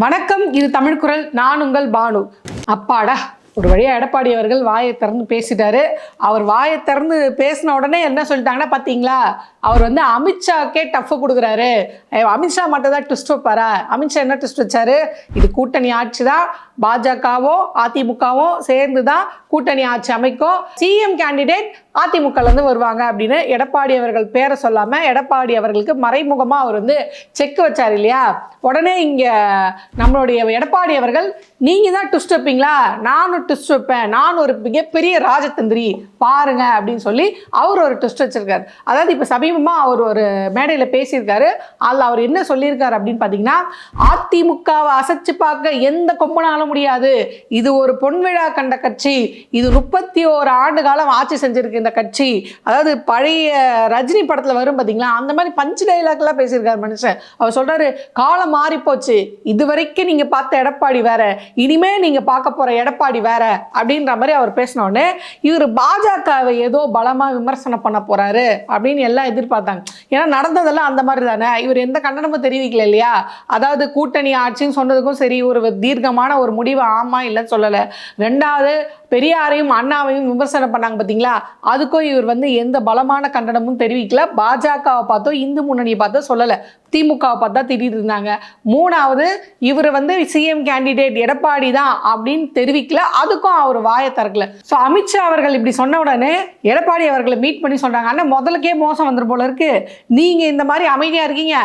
வணக்கம் இது தமிழ் குரல். நான் உங்கள் பானு. அப்பாடா ஒரு வழியாக எடப்பாடி அவர்கள் வாயை திறந்து பேசிட்டாரு. அவர் வாயை திறந்து பேசின உடனே என்ன சொல்லிட்டாங்கன்னா பார்த்தீங்களா அவர் வந்து அமித்ஷாக்கே டஃப்பு கொடுக்குறாரு. அமித்ஷா மட்டும் தான் ட்விஸ்ட் வைப்பாரா? அமித்ஷா என்ன ட்விஸ்ட் வச்சாரு? இது கூட்டணி ஆட்சி தான். பாஜகவோ அதிமுகவோ சேர்ந்து தான் கூட்டணி ஆட்சி அமைக்கும். சிஎம் கேண்டிடேட் அதிமுகலேருந்து வருவாங்க அப்படின்னு எடப்பாடி அவர்கள் பேரை சொல்லாமல் எடப்பாடி அவர்களுக்கு மறைமுகமாக அவர் வந்து செக் வச்சார் இல்லையா? உடனே இங்கே நம்மளுடைய எடப்பாடி அவர்கள் நீங்கள் தான் ட்விஸ்ட் வைப்பீங்களா? நானும் ட்விஸ்ட் வைப்பேன். நான் ஒரு மிகப்பெரிய ராஜதந்திரி. பாருங்க அப்படின்னு சொல்லி அவர் ஒரு ட்விஸ்ட் வச்சுருக்காரு. அதாவது இப்போ சமீபமாக அவர் ஒரு மேடையில் பேசியிருக்காரு. அதில் அவர் என்ன சொல்லியிருக்காரு அப்படின்னு பார்த்தீங்கன்னா அதிமுகவை அசைச்சு பார்க்க எந்த கொம்பனாலும் முடியாது. இது ஒரு பொன்விழா கண்ட கட்சி. இது முப்பத்தி ஓரு ஆண்டு காலம் ஆட்சி செஞ்சிருக்கு. இந்த கட்சி அதாவது பழைய ரஜினி படத்தில் வரும் பார்த்தீங்களா அந்த மாதிரி பஞ்சு டைலாக்லாம் பேசியிருக்காரு மனுஷன். அவர் சொல்கிறாரு காலம் மாறிப்போச்சு. இது வரைக்கும் நீங்கள் பார்த்த எடப்பாடி வேற. இனிமே நீங்கள் பார்க்க போகிற எடப்பாடி வேற. அப்படின்ற மாதிரி அவர் பேசினோடனே இவர் பாஜகவை ஏதோ பலமாக விமர்சனம் பண்ண போகிறாரு அப்படின்னு எல்லாம் எதிர்பார்த்தாங்க. ஏன்னா நடந்ததெல்லாம் அந்த மாதிரி தானே? இவர் எந்த கண்டனமும் தெரிவிக்கல இல்லையா? அதாவது கூட்டணி ஆட்சின்னு சொன்னதுக்கும் சரி ஒரு தீர்க்கமான ஒரு முடிவு ஆமாம் இல்லைன்னு சொல்லலை. ரெண்டாவது பெரியாரையும் அண்ணாவையும் விமர்சனம் பண்ணாங்க பார்த்தீங்களா அதுக்கும் இவர் வந்து எந்த பலமான கண்டனமும் தெரிவிக்கல. பாஜகவை பார்த்தோ இந்து முன்னணியை பார்த்தோ சொல்லலை. திமுகவை பார்த்தா திட்டிட்டு இருந்தாங்க. மூணாவது இவர் வந்து சிஎம் கேண்டிடேட் எடப்பாடி தான் அப்படின்னு தெரிவிக்கல. அதுக்கும் அவர் வாயை திறக்கல. ஸோ அமித்ஷா அவர்கள் இப்படி சொன்ன உடனே எடப்பாடி அவர்களை மீட் பண்ணி சொல்கிறாங்க ஆனால் முதலுக்கே மோசம் வந்துரு போல இருக்கு. நீங்கள் இந்த மாதிரி அமைதியாக இருக்கீங்க.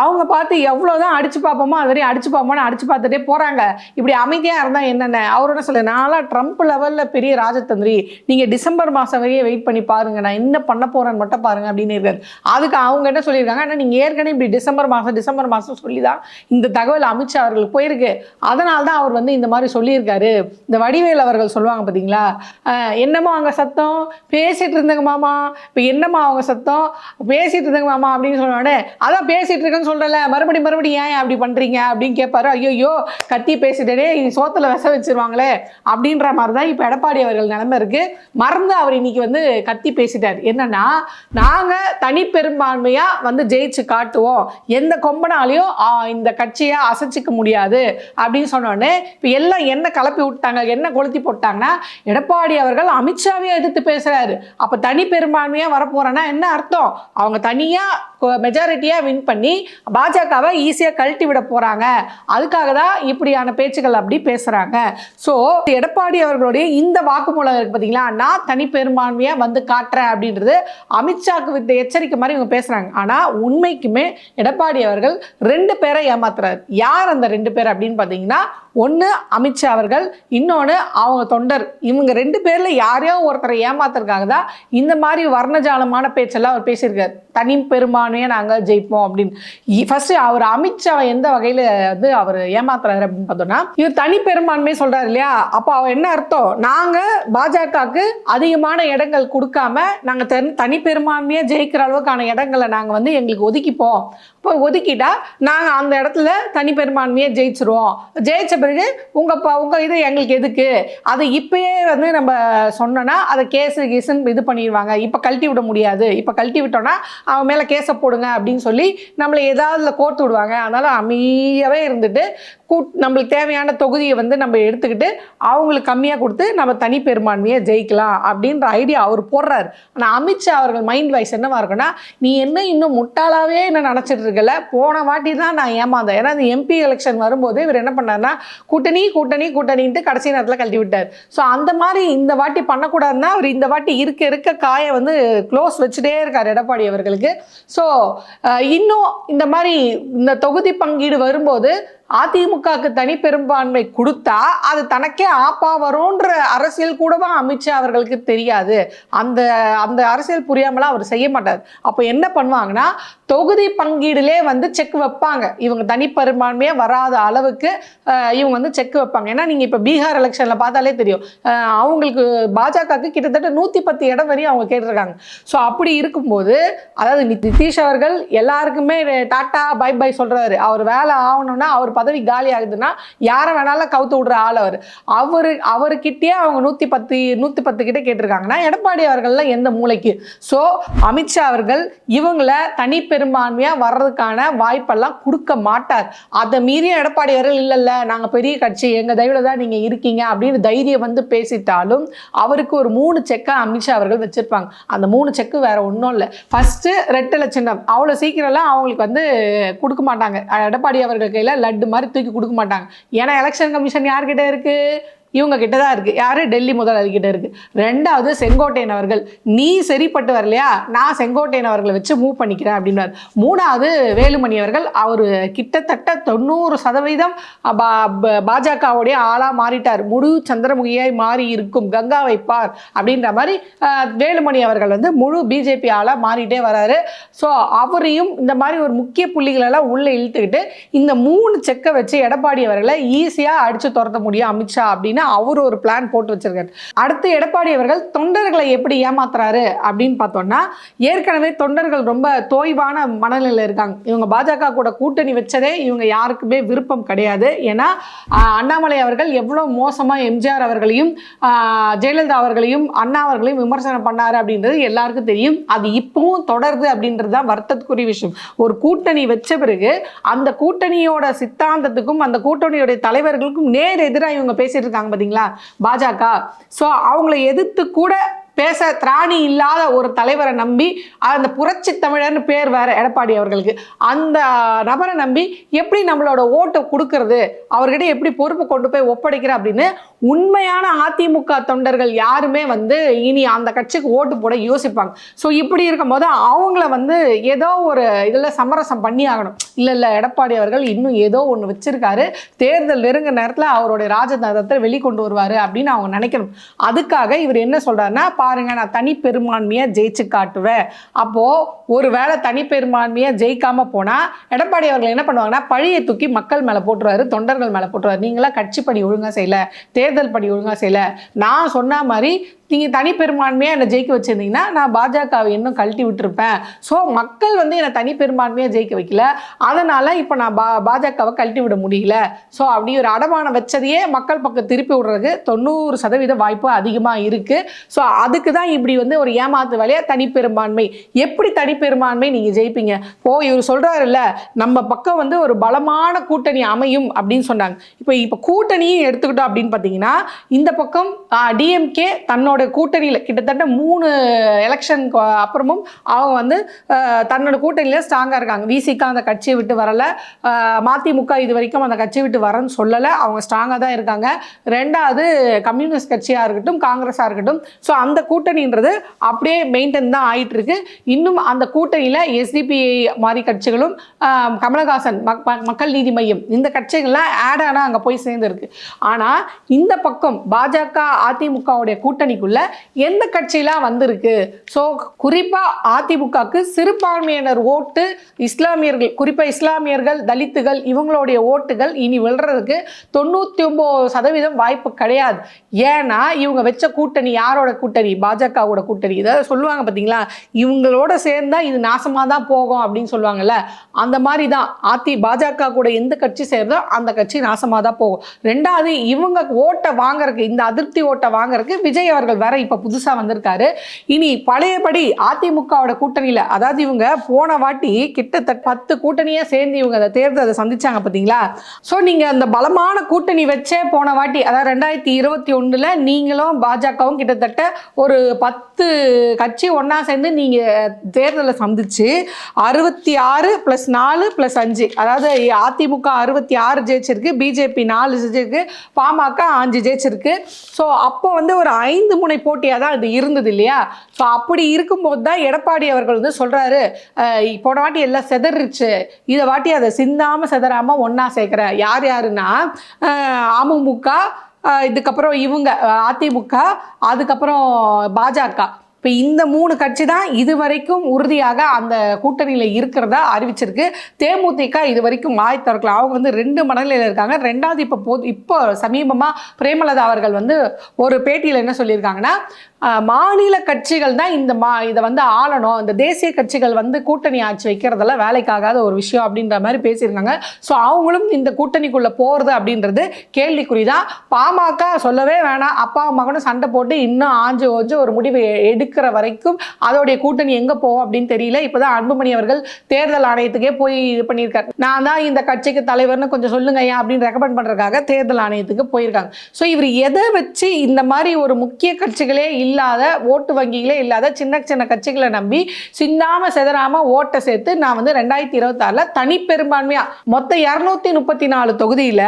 அவங்க பார்த்து எவ்வளோதான் அடிச்சு பார்ப்போமோ அது வரையும் அடிச்சு பார்ப்போம்னு அடிச்சு பார்த்துட்டே போகிறாங்க இப்படி அமைதியாக இருந்தால் என்னென்ன? அவர் என்ன சொல்ல நான்லாம் ட்ரம்ப் லெவலில் பெரிய ராஜதந்திரி. நீங்கள் டிசம்பர் மாதம் வரையும் வெயிட் பண்ணி பாருங்க. நான் என்ன பண்ண போகிறேன்னு மட்டும் பாருங்க அப்படின்னு இருக்காரு. அதுக்கு அவங்க என்ன சொல்லியிருக்காங்க? ஆனால் நீங்கள் ஏற்கனவே இப்படி டிசம்பர் மாதம் டிசம்பர் மாதம் சொல்லி தான் இந்த தகவல் அமித்ஷா அவர்களுக்கு போயிருக்கு. அதனால தான் அவர் வந்து இந்த மாதிரி சொல்லியிருக்காரு. இந்த வடிவேல் அவர்கள் சொல்லுவாங்க பார்த்தீங்களா என்னம்மா அவங்க சத்தம்? பேசிகிட்டு இருந்தங்க மாமா. இப்போ என்னம்மா அவங்க சத்தம்? பேசிகிட்டு இருந்தங்க மாமா அப்படின்னு சொன்ன உடனே அதான் பேசிகிட்டு இருக்கேன்னு சொல்கிறல மறுபடியும் மறுபடியும் ஏன் அப்படி பண்ணுறீங்க அப்படின்னு கேட்பாரு ஐயோயோ கத்தி பேசிட்டே இனி விச வச்சிருவாங்களே அப்படின்ற மாதிரி தான் இப்போ எடப்பாடி அவர்கள் நிலைமை இருக்குது மறந்து அவர் இன்னைக்கு வந்து கத்தி பேசிட்டார். என்னன்னா நாங்கள் தனிப்பெரும்பான்மையாக வந்து ஜெயிச்சு காட்டுவோம். எந்த கொம்பனாலையும் இந்த கட்சியை அசைச்சிக்க முடியாது அப்படின்னு சொன்னோடனே இப்போ எல்லாம் என்ன கலப்பி விட்டாங்க என்ன கொளுத்தி போட்டாங்கன்னா எடப்பாடி அவர்கள் அமித்ஷாவே எதிர்த்து பேசுகிறாரு அப்போ தனி பெரும்பான்மையாக வரப்போகிறேன்னா என்ன அர்த்தம்? அவங்க தனியாக மெஜாரிட்டியாக வின் பண்ணி பாஜகவை ஈஸியாக கழட்டி விட போறாங்க. அதுக்காக தான் இப்படியான பேச்சுகள் அப்படி பேசுறாங்க. ஸோ எடப்பாடி அவர்களுடைய இந்த வாக்குமூலம் இருக்கு பார்த்தீங்களா நான் தனிப்பெரும்பான்மையாக வந்து காட்டுறேன் அப்படின்றது அமித்ஷாக்கு வித்த எச்சரிக்கை மாதிரி இவங்க பேசுறாங்க. ஆனா உண்மைக்குமே எடப்பாடி அவர்கள் ரெண்டு பேரை ஏமாத்துறாரு. யார் அந்த ரெண்டு பேர் அப்படின்னு பார்த்தீங்கன்னா ஒன்று அமித்ஷா அவர்கள் இன்னொன்று அவங்க தொண்டர். இவங்க ரெண்டு பேரில் யாரையோ ஒருத்தரை ஏமாத்துறதுக்காக தான் இந்த மாதிரி வர்ணஜாலமான பேச்செல்லாம் அவர் பேசியிருக்காரு. தனி பெரும்பான்மையை நாங்கள் ஜெயிப்போம் அப்படின்னு. ஃபர்ஸ்ட் அவர் அமித்ஷாவை எந்த வகையில் வந்து அவர் ஏமாத்துறாரு அப்படின்னு பார்த்தோம்னா இவர் தனி பெரும்பான்மையை சொல்கிறார் இல்லையா? அப்போ அவர் என்ன அர்த்தம்? நாங்கள் பாஜகவுக்கு அதிகமான இடங்கள் கொடுக்காம நாங்கள் தனி தனி பெரும்பான்மையாக ஜெயிக்கிற அளவுக்கான இடங்களை நாங்கள் வந்து எங்களுக்கு ஒதுக்கிப்போம். இப்போ ஒதுக்கிட்டா நாங்கள் அந்த இடத்துல தனி பெரும்பான்மையை ஜெயிச்சிருவோம். ஜெயிச்ச பிறகு உங்கள் ப உங்கள் இது எங்களுக்கு எதுக்கு? அதை இப்பயே வந்து நம்ம சொன்னோன்னா அதை கேஸு கீஸுன்னு இது பண்ணிடுவாங்க. இப்போ கழட்டி விட முடியாது. இப்போ கழட்டி விட்டோன்னா அவன் மேலே கேஸை போடுங்க அப்படின்னு சொல்லி நம்மளை ஏதாவது கோர்த்து விடுவாங்க. அதனால் அமைதியாகவே இருந்துட்டு கூட் நம்மளுக்கு தேவையான தொகுதியை வந்து நம்ம எடுத்துக்கிட்டு அவங்களுக்கு கம்மியாக கொடுத்து நம்ம தனி பெரும்பான்மையை ஜெயிக்கலாம் அப்படின்ற ஐடியா அவர் போடுறாரு. ஆனால் அமித்ஷா அவர்கள் மைண்ட் வைஸ் என்னவா இருக்குன்னா நீ என்ன இன்னும் முட்டாளாவே என்ன நினச்சிட்டு இருக்கல? போன வாட்டி தான் நான் ஏமாந்தேன். ஏன்னா இந்த எம்பி எலெக்ஷன் வரும்போது இவர் என்ன பண்ணாருன்னா கூட்டணி கூட்டணி கூட்டணின்ட்டு கடைசி நேரத்தில் கழட்டி விட்டார். ஸோ அந்த மாதிரி இந்த வாட்டி பண்ணக்கூடாதுன்னா அவர் இந்த வாட்டி இருக்க இருக்க காயை வந்து க்ளோஸ் வச்சுட்டே இருக்கார் எடப்பாடி அவர்களுக்கு. ஸோ இன்னும் இந்த மாதிரி இந்த தொகுதி பங்கீடு வரும்போது அதிமுகவுக்கு தனி பெரும்பான்மை கொடுத்தா அது தனக்கே ஆப்பா வரும்ன்ற அரசியல் கூடவா அமித்ஷா அவர்களுக்கு தெரியாது. அந்த அந்த அரசியல் புரியாமலாம் அவர் செய்ய மாட்டார். அப்போ என்ன பண்ணுவாங்கன்னா தொகுதி பங்கீடுலே வந்து செக் வைப்பாங்க. இவங்க தனி பெரும்பான்மையாக வராத அளவுக்கு இவங்க வந்து செக் வைப்பாங்க. ஏன்னா நீங்கள் இப்போ பீகார் எலெக்ஷனில் பார்த்தாலே தெரியும். அவங்களுக்கு பாஜகவுக்கு கிட்டத்தட்ட நூற்றி பத்து இடம் வரையும் அவங்க கேட்டிருக்காங்க. ஸோ அப்படி இருக்கும்போது அதாவது நிதிஷ் அவர்கள் எல்லாருக்குமே டாட்டா பை பை சொல்கிறாரு அவர் வேலை ஆகணும்னா அவர் பதவி காலி ஆகுதுன்னா யாரை வேணாலும் கவுத்து விடுற ஆள் அவர். அவரு அவர்கிட்டயே அவங்க நூற்றி பத்து நூற்றி பத்து கிட்ட கேட்டிருக்காங்கன்னா எடப்பாடி அவர்கள்லாம் எந்த மூளைக்கு? ஸோ அமித்ஷா அவர்கள் இவங்கள தனி பெரும்பான்மையாக வர்றதுக்கான வாய்ப்பெல்லாம் கொடுக்க மாட்டார். அதை மீறிய எடப்பாடி அவர்கள் இல்லை இல்லை நாங்கள் பெரிய கட்சி எங்கள் தயவில் தான் நீங்கள் இருக்கீங்க அப்படின்னு தைரியம் வந்து பேசிட்டாலும் அவருக்கு ஒரு மூணு செக்கை அமித்ஷா அவர்கள் வச்சுருப்பாங்க. அந்த மூணு செக்கு வேற ஒன்றும் இல்லை. ஃபர்ஸ்ட்டு ரெட்டில் சின்னம். அவ்வளோ சீக்கிரம்லாம் அவங்களுக்கு வந்து கொடுக்க மாட்டாங்க. எடப்பாடி அவர்கள் கையில் லட்டு மாதிரி தூக்கி கொடுக்க மாட்டாங்க. ஏன்னா எலெக்ஷன் கமிஷன் யார்கிட்ட இருக்கு? இவங்க கிட்ட தான் இருக்குது யார்? டெல்லி முதலாளி கிட்ட இருக்குது ரெண்டாவது செங்கோட்டையன் அவர்கள். நீ சரிப்பட்டு வரலையா நான் செங்கோட்டையன் அவர்களை வச்சு மூவ் பண்ணிக்கிறேன் அப்படின்னாரு மூணாவது வேலுமணி அவர்கள் அவர் கிட்டத்தட்ட தொண்ணூறு சதவீதம் பாஜகவுடைய ஆளாக மாறிட்டார். முழு சந்திரமுகியாய் மாறி இருக்கும். கங்கா வைப்பார் அப்படின்ற மாதிரி வேலுமணி அவர்கள் வந்து முழு பிஜேபி ஆளாக மாறிட்டே வராரு. ஸோ அவரையும் இந்த மாதிரி ஒரு முக்கிய புள்ளிகளெல்லாம் உள்ளே இழுத்துக்கிட்டு இந்த மூணு செக்கை வச்சு எடப்பாடி அவர்களை ஈஸியாக அடித்து துரத்த முடியும் அமித்ஷா அப்படின்னு அவர் ஒரு பிளான் போட்டு வச்சிருக்காரு. அடுத்து எடப்பாடி அவர்கள் தொண்டர்களை எப்படி ஏமாத்துறாரு அப்படின்னு பார்த்தோம்னா ஏற்கனவே தொண்டர்கள் ரொம்ப தோய்வான மனநிலையில் இருக்காங்க. இவங்க பாஜக கூட கூட்டணி வச்சதே இவங்க யாருக்குமே விருப்பம் கிடையாது. ஏன்னா அண்ணாமலை அவர்கள் எவ்வளோ மோசமாக எம்ஜிஆர் அவர்களையும் ஜெயலலிதா அவர்களையும் அண்ணா அவர்களையும் விமர்சனம் பண்ணாரு அப்படின்றது எல்லாருக்கும் தெரியும். அது இப்பவும் தொடருது அப்படின்றது தான் வருத்தத்துக்குரிய விஷயம். ஒரு கூட்டணி வச்ச பிறகு அந்த கூட்டணியோட சித்தாந்தத்துக்கும் அந்த கூட்டணியோட தலைவர்களுக்கும் நேர் எதிராக இவங்க பேசிட்டு இருக்காங்க பார்த்தீங்களா பாஜக. ஸோ அவங்கள எதிர்த்து கூட பேச திராணி இல்லாத ஒரு தலைவரை நம்பி அந்த புரட்சி தமிழர்னு பேர் வேற எடப்பாடி அவர்களுக்கு. அந்த நபரை நம்பி எப்படி நம்மளோட ஓட்டை கொடுக்கறது அவர்கிட்ட எப்படி பொறுப்பு கொண்டு போய் ஒப்படைக்கிற அப்படின்னு உண்மையான அதிமுக தொண்டர்கள் யாருமே வந்து இனி அந்த கட்சிக்கு ஓட்டு போட யோசிப்பாங்க. ஸோ இப்படி இருக்கும்போது அவங்கள வந்து ஏதோ ஒரு இதில் சமரசம் பண்ணி ஆகணும். இல்லை இல்லை எடப்பாடி அவர்கள் இன்னும் ஏதோ ஒன்று வச்சிருக்காரு. தேர்தல் நெருங்க நேரத்தில் அவருடைய ராஜதந்திரத்தை வெளிக்கொண்டு வருவார் அப்படின்னு அவங்க நினைக்கணும். அதுக்காக இவர் என்ன சொல்கிறாருன்னா பாருங்க நான் தனி பெரும்பான்மையை ஜெயிச்சு காட்டுவேன். அப்போ ஒரு வேளை தனி பெரும்பான்மையை ஜெயிக்காம போனா எடப்பாடி அவர்கள் என்ன பண்ணுவாங்கன்னா பழியை தூக்கி மக்கள் மேல போட்டுருவாரு தொண்டர்கள் மேல போட்டுருவாரு. நீங்களா கட்சி பணி ஒழுங்கா செய்யல தேர்தல் பணி ஒழுங்கா செய்யல. நான் சொன்ன மாதிரி நீங்கள் தனி பெரும்பான்மையாக என்னை ஜெயிக்க வச்சிருந்தீங்கன்னா நான் பாஜகவை இன்னும் கழட்டி விட்டுருப்பேன். ஸோ மக்கள் வந்து என்னை தனிப்பெரும்பான்மையாக ஜெயிக்க வைக்கல. அதனால் இப்போ நான் பா பாஜகவை கழட்டி விட முடியல. ஸோ அப்படி ஒரு அடமானம் வச்சதையே மக்கள் பக்கம் திருப்பி விடுறதுக்கு தொண்ணூறு சதவீத வாய்ப்பு அதிகமாக இருக்குது ஸோ அதுக்கு தான் இப்படி வந்து ஒரு ஏமாத்து வேலையாக தனிப்பெரும்பான்மை. எப்படி தனிப்பெரும்பான்மை நீங்கள் ஜெயிப்பீங்க? ஓ இவர் சொல்கிறாருல்ல நம்ம பக்கம் வந்து ஒரு பலமான கூட்டணி அமையும் அப்படின்னு சொன்னாங்க. இப்போ இப்போ கூட்டணியும் எடுத்துக்கிட்டோம் அப்படின்னு பார்த்தீங்கன்னா இந்த பக்கம் டிஎம்கே தன்னோட கூட்டணியில் கிட்டத்தட்ட மூணு எலெக்ஷன் அப்புறமும் அவங்க வந்து தன்னோட கூட்டணியில் ஸ்ட்ராங்காக இருக்காங்க. விசிகா அந்த கட்சியை விட்டு வரலை. மதிமுக இது வரைக்கும் அந்த கட்சியை விட்டு வரேன்னு சொல்லலை. அவங்க ஸ்ட்ராங்காக தான் இருக்காங்க. ரெண்டாவது கம்யூனிஸ்ட் கட்சியாக இருக்கட்டும் காங்கிரஸாக இருக்கட்டும். ஸோ அந்த கூட்டணின்றது அப்படியே மெயின்டைன் தான் ஆயிட்டு இருக்கு இன்னும் அந்த கூட்டணியில் எஸ்டிபிஐ மாதிரி கட்சிகளும் கமலஹாசன் மக்- மக்கள் நீதி மையம் இந்த கட்சிகள்லாம் ஆட் ஆனால் அங்கே போய் சேர்ந்துருக்கு. ஆனால் இந்த பக்கம் பாஜக அதிமுகவுடைய கூட்டணிக்குள்ள எந்த கட்சியெல்லாம் வந்திருக்கு? ஸோ குறிப்பாக அதிமுகவுக்கு சிறுபான்மையினர் ஓட்டு இஸ்லாமியர்கள் குறிப்பாக இஸ்லாமியர்கள் தலித்துகள் இவங்களுடைய ஓட்டுகள் இனி விழுறதுக்கு தொண்ணூற்றி ஒம்பது சதவீதம் வாய்ப்பு கிடையாது. ஏன்னா இவங்க வச்ச கூட்டணி யாரோட கூட்டணி? பாஜகவோட கூட்டணி. இதை சொல்லுவாங்க பார்த்தீங்களா இவங்களோட சேர்ந்தா இது நாசமாக தான் போகும் அப்படின்னு சொல்லுவாங்கல்ல. அந்த மாதிரி தான் அதி பாஜக கூட எந்த கட்சி சேருதோ அந்த கட்சி நாசமாக தான் போகும். ரெண்டாவது இவங்க ஓட்டை வாங்குறதுக்கு இந்த அதிருப்தி ஓட்டை வாங்குறதுக்கு விஜய் அவர்கள் வேற இப்போ புதுசாக வந்திருக்காரு. இனி பழையபடி அதிமுகவோட கூட்டணியில் அதாவது இவங்க போன வாட்டி கிட்டத்தட்ட பத்து கூட்டணியாக சேர்ந்து இவங்க அதை தேர்தலை சந்திச்சாங்க பார்த்தீங்களா ஸோ நீங்கள் அந்த பலமான கூட்டணி வச்சே போன வாட்டி அதாவது ரெண்டாயிரத்தி இருபத்தி ஒன்றில் நீங்களும் பாஜகவும் கிட்டத்தட்ட ஒரு பத்து கட்சி ஒன்றா சேர்ந்து நீங்கள் தேர்தலை சந்திச்சு அறுபத்தி ஆறு ப்ளஸ் நாலு ப்ளஸ் அஞ்சு அதாவது அதிமுக அறுபத்தி ஆறு ஜெயிச்சிருக்கு பிஜேபி நாலு ஜெயிச்சிருக்கு பாமக அஞ்சு ஜெயிச்சிருக்கு. ஸோ அப்போ வந்து ஒரு ஐந்து முனை போட்டியாக தான் அது இருந்தது இல்லையா? ஸோ அப்படி இருக்கும்போது தான் எடப்பாடி அவர்கள் வந்து சொல்கிறாரு போன வாட்டி எல்லாம் செதறிச்சு. இதை வாட்டி அதை சிந்தாமல் செதறாமல் ஒன்றா சேர்க்குறேன் யார் யாருன்னா அமமுக இதுக்கப்புறம் இவங்க அதிமுக அதுக்கப்புறம் பாஜக இப்போ இந்த மூணு கட்சி தான் இது வரைக்கும் உறுதியாக அந்த கூட்டணியில் இருக்கிறதா அறிவிச்சிருக்கு. தேமுதிக இது வரைக்கும் வாய் திறக்கலாம் அவங்க வந்து ரெண்டு மனநிலையில் இருக்காங்க. ரெண்டாவது இப்போ போ இப்போ சமீபமாக பிரேமலதா அவர்கள் வந்து ஒரு பேட்டியில் என்ன சொல்லியிருக்காங்கன்னா மாநில கட்சிகள் தான் இந்த மா இதை வந்து ஆளணும். இந்த தேசிய கட்சிகள் வந்து கூட்டணி ஆட்சி வைக்கிறதெல்லாம் வேலைக்காகாத ஒரு விஷயம் அப்படின்ற மாதிரி பேசியிருக்காங்க. ஸோ அவங்களும் இந்த கூட்டணிக்குள்ளே போகிறது அப்படின்றது கேள்விக்குறி தான் பாமக சொல்லவே வேணாம். அப்பா மகனும் சண்டை போட்டு இன்னும் ஆஞ்சு ஓஞ்சு ஒரு முடிவு எடுக்கிற வரைக்கும் அதோடைய கூட்டணி எங்கே போகும் அப்படின்னு தெரியல. இப்போ தான் அன்புமணி அவர்கள் தேர்தல் ஆணையத்துக்கே போய் இது பண்ணியிருக்காரு. நான் தான் இந்த கட்சிக்கு தலைவர்னு கொஞ்சம் சொல்லுங்க ஐயா அப்படின்னு ரெக்கமெண்ட் பண்ணுறதுக்காக தேர்தல் ஆணையத்துக்கு போயிருக்காங்க. ஸோ இவர் எதை வச்சு இந்த மாதிரி ஒரு முக்கிய கட்சிகளே இல்லாத ஓட்டு வங்கிகளே இல்லாத சின்ன சின்ன கட்சிகளை நம்பி சிந்தாம செதறாம ஓட்டை சேர்த்து நான் வந்து ரெண்டாயிரத்தி இருபத்தாறுல தனி பெரும்பான்மையா மொத்த இரநூத்தி முப்பத்தி நாலு தொகுதியில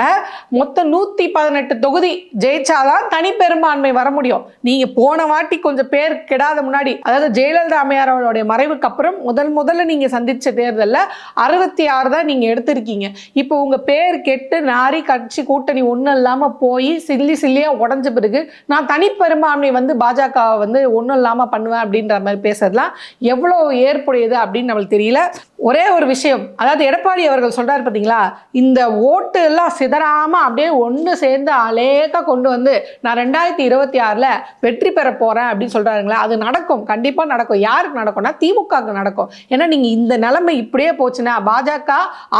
மொத்தம் நூத்தி பதினெட்டு தொகுதி ஜெயிச்சாதான் தனி பெரும்பான்மை வர முடியும். நீங்க போன வாட்டி கொஞ்சம் பேர் கெடாத முன்னாடி அதாவது ஜெயலலிதா அம்மையார் அவருடைய மறைவுக்கு அப்புறம் முதல் முதல்ல நீங்க சந்திச்ச தேர்தலில் அறுபத்தி ஆறு தான் நீங்க எடுத்திருக்கீங்க. இப்போ உங்க பேர் கெட்டு நாரி கட்சி கூட்டணி ஒன்றும் இல்லாம போய் சில்லி சில்லியா உடஞ்ச பிறகு நான் தனிப்பெரும்பான்மை வந்து பாஜக வந்து ஒன்றும் இல்லாமல் பண்ணுவேன் அப்படின்ற மாதிரி பேசுறதுலாம் எவ்வளோ ஏற்புடையது அப்படின்னு நம்மளுக்கு தெரியல. ஒரே ஒரு விஷயம் அதாவது எடப்பாடி அவர்கள் சொல்கிறார் பார்த்தீங்களா இந்த ஓட்டு எல்லாம் சிதறாமல் அப்படியே ஒன்று சேர்ந்து அலேக்கா கொண்டு வந்து நான் ரெண்டாயிரத்தி இருபத்தி ஆறில் வெற்றி பெற போகிறேன் அப்படின்னு சொல்கிறாருங்களா அது நடக்கும் கண்டிப்பாக நடக்கும். யாருக்கு நடக்கும்னா திமுகவுக்கு நடக்கும். ஏன்னா நீங்கள் இந்த நிலைமை இப்படியே போச்சுன்னா பாஜக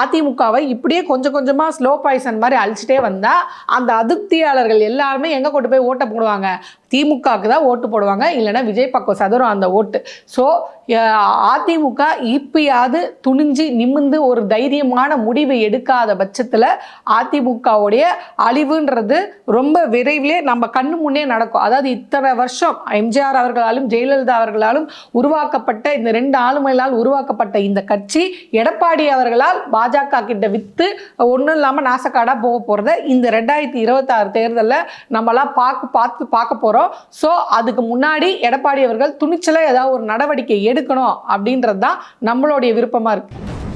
அதிமுகவை இப்படியே கொஞ்சம் கொஞ்சமாக ஸ்லோ பாய்சன் மாதிரி அழிச்சிட்டே வந்தால் அந்த அதிருப்தியாளர்கள் எல்லாருமே எங்கே கொண்டு போய் ஓட்டை போடுவாங்க? திமுகவுக்கு தான் ஓட்டு ஓட்டு போடுவாங்க இல்லைன்னா விஜய் பக்கம் சதுரம் அந்த ஓட்டு. ஸோ அதிமுக இப்பயாவது துணிஞ்சு நிமிந்து ஒரு தைரியமான முடிவு எடுக்காத பட்சத்தில் அதிமுகவுடைய அழிவுன்றது ரொம்ப விரைவிலே நம்ம கண்ணு முன்னே நடக்கும். அதாவது இத்தனை வருஷம் எம்ஜிஆர் அவர்களாலும் ஜெயலலிதா அவர்களாலும் உருவாக்கப்பட்ட இந்த ரெண்டு ஆளுமைகளால் உருவாக்கப்பட்ட இந்த கட்சி எடப்பாடி அவர்களால் பாஜக கிட்ட வித்து ஒன்றும் இல்லாமல் நாசக்காடாக போக போகிறத இந்த ரெண்டாயிரத்தி இருபத்தாறு தேர்தலில் நம்மளாம் பார்க்க பார்த்து பார்க்க போகிறோம் ஸோ அது அதுக்கு முன்னாடி எடப்பாடி அவர்கள் துணிச்சலாக ஏதாவது ஒரு நடவடிக்கை எடுக்கணும் அப்படின்றது தான் நம்மளுடைய விருப்பமாக இருக்குது